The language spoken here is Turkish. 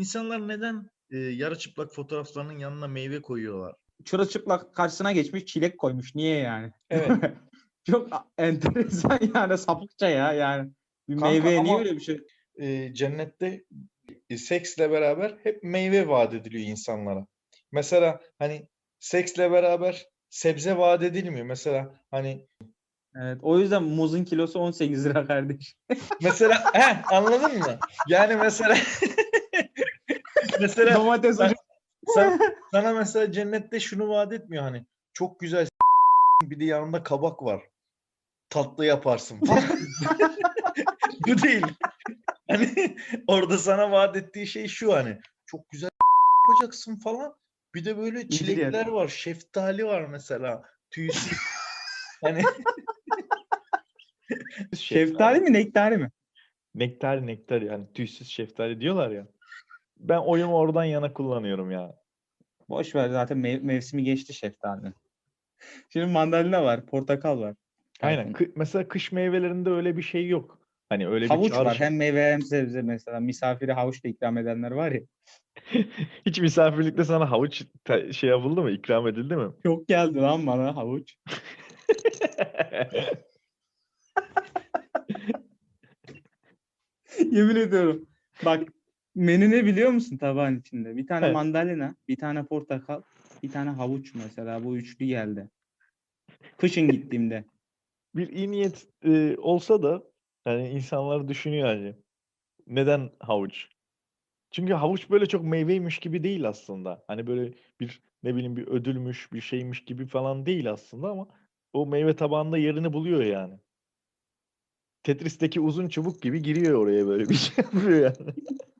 İnsanlar neden e, yarı çıplak fotoğraflarının yanına meyve koyuyorlar? Çırılçıplak karşısına geçmiş çilek koymuş. Niye yani? Evet. Çok enteresan yani sapıkça ya yani. Bir Kanka meyveye niye ama- öyle bir şey? e, cennette e, seksle beraber hep meyve vaat ediliyor insanlara. Mesela hani seksle beraber sebze vaat edilmiyor. Mesela hani Evet, o yüzden muzun kilosu 18 lira kardeş. mesela he, anladın mı? Yani mesela mesela Domates ben- ucu- Sen, sana mesela cennette şunu vaat etmiyor hani çok güzel bir de yanında kabak var. Tatlı yaparsın falan. Bu değil. Hani orada sana vaat ettiği şey şu hani çok güzel yapacaksın falan. Bir de böyle çilekler var, şeftali var mesela. Tüysüz. Hani Şeftali mi nektari mi? Nektar nektar yani tüysüz şeftali diyorlar ya. Ben oyumu oradan yana kullanıyorum ya. Boş ver zaten mev- mevsimi geçti şeftalinin. Şimdi mandalina var, portakal var. Aynen. Kı- mesela kış meyvelerinde öyle bir şey yok. Hani öyle bir Havuç var. çağrışım- Hem meyve hem sebze mesela. Misafire havuçla ikram edenler var ya. Hiç misafirlikte sana havuç te- şey yapıldı mı? İkram edildi mi? Çok geldi lan bana havuç. Yemin ediyorum. Bak menü ne biliyor musun tabağın içinde? Bir tane Evet. mandalina, bir tane portakal, bir tane havuç mesela. Bu üçlü geldi. Kışın gittiğimde. bir iyi niyet e, olsa da yani insanlar düşünüyor hani neden havuç? Çünkü havuç böyle çok meyveymiş gibi değil aslında. Hani böyle bir ne bileyim bir ödülmüş, bir şeymiş gibi falan değil aslında ama o meyve tabağında yerini buluyor yani. Tetris'teki uzun çubuk gibi giriyor oraya böyle bir şey yapıyor yani.